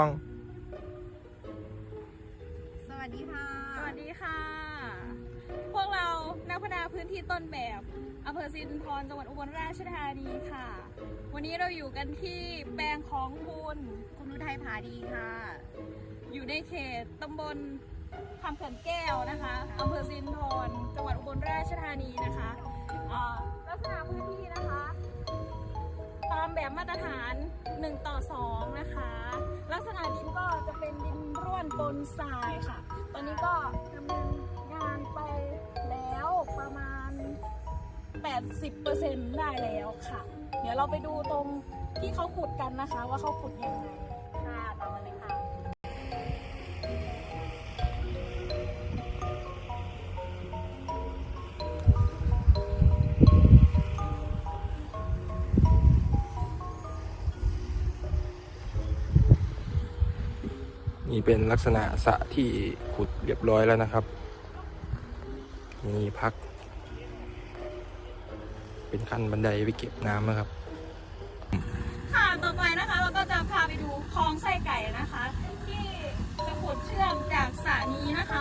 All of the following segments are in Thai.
ต้องสวัสดีค่ะ สวัสดีค่ะ พวกเรานักพัฒนาพื้นที่ต้นแบบอำเภอสิรินธรจังหวัดอุบลราชธานีค่ะ วันนี้เราอยู่กันที่แปลงของคุณคุณนุทัยผาดีค่ะ อยู่ในเขตตำบลคำเขื่อนแก้วนะคะอำเภอสิรินธรจังหวัดอุบลราชธานีนะคะอ่าลักษณะพื้นที่นะคะตาม แบบมาตรฐาน 1 ต่อ 2 นะคะ ลักษณะดินก็จะเป็นดินร่วนปนทรายค่ะ ตอนนี้ก็ดำเนินงานไปแล้วประมาณ 80%ได้แล้วค่ะ เดี๋ยวเราไปดูตรงที่เขาขุดกันนะคะ ว่าเขาขุดยังไง นี่เป็นลักษณะสะที่ขุดเรียบร้อยแล้วนะครับ มีพัก เป็นขั้นบันไดไปเก็บน้ำนะครับ ค่ะ ต่อไปนะคะเราก็จะพาไปดูคลองไส้ไก่นะคะ ที่จะขุดเชื่อมจากสระนี้นะคะ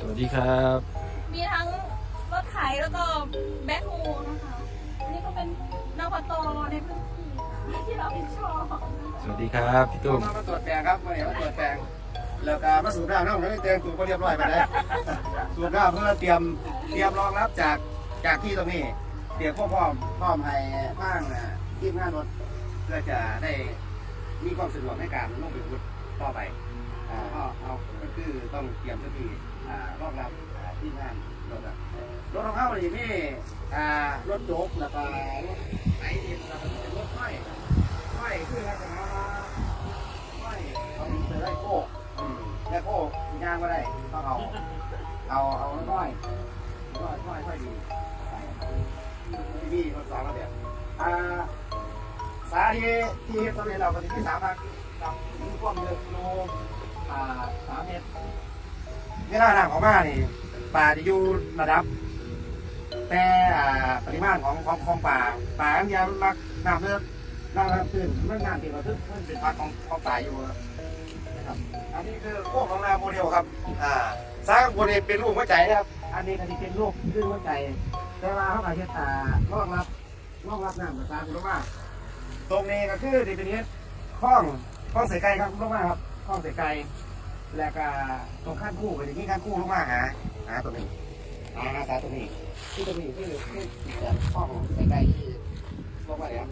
สวัสดีครับ มีทั้งรถไถแล้วก็แบ็คโฮนะคะอันนี้ก็เป็นนปตในพื้นที่ค่ะที่เราเป็นชอบสวัสดีครับพี่ตุ้มมาตรวจแปลงครับวันนี้มาตรวจแปลงแล้วก็มาสูบน้ำน้ำไม่เตรียมตัวก็เรียบร้อยไปแล้วสูบน้ำเพื่อเตรียมเตรียมรองรับจากจากที่ตรงนี้เตรียมพร้อมพร้อมพร้อมให้บ้างนะทีมงานรถเพื่อจะได้มีความสะดวกในการลงไปพุด ต่อไปอ่าก็เอาก็คือต้องเตรียมพื้นที่อ่ารองรับอ่าทีมงานรถอะรถของเขาเลยมีอ่ารถโจ๊กแล้วก็รถไถดินแล้วก็เป็นรถห้อยห้อคือลักษณะว่าไม่เอาไปไล่โก้อืมไล่โก้ยางก็ได้ต้องเอาเอาเอาน้อยน้อยน้อยค่อยดีไปพี่คนสองระเบียบอ่า สาที่ที่ตอนนี้เราปฏิทินสามพันกับมีความเยอะโลอ่าสามเมตรเวลาน้ำของมานี่ป่าจะอยู่ระดับ แต่อ่าปริมาณของของของป่าป่าอันเดียวมักน้ำเลือกน้ำเลือกขึ้นเมื่องานที่เราทึกมันเป็นพักของของป่าอยู่นะครับอันนี้คือโค้งของนาโมเดลครับอ่าสร้างบนนี้เป็นรูปหัวใจนะครับ อันนี้ก็จะเป็นรูปขึ้นหัวใจ แต่ว่าเขาอาจจะตารองรับรองรับน้ำกับตาคุณลูกมา ตรงนี้ก็คือดีเป็นนี้คล้องคล้องเสยไก่ครับลูกมาครับคล้องเสยไก่แล้วก็ตรงขั้นคู่ก็จะมีขั้นคู่ลูกมาหาหาตัวนี้หาหาสาตัวนี้ที่ตรงนี้คือคือแบบห้องใกล้ๆที่ลงมาเนี่ย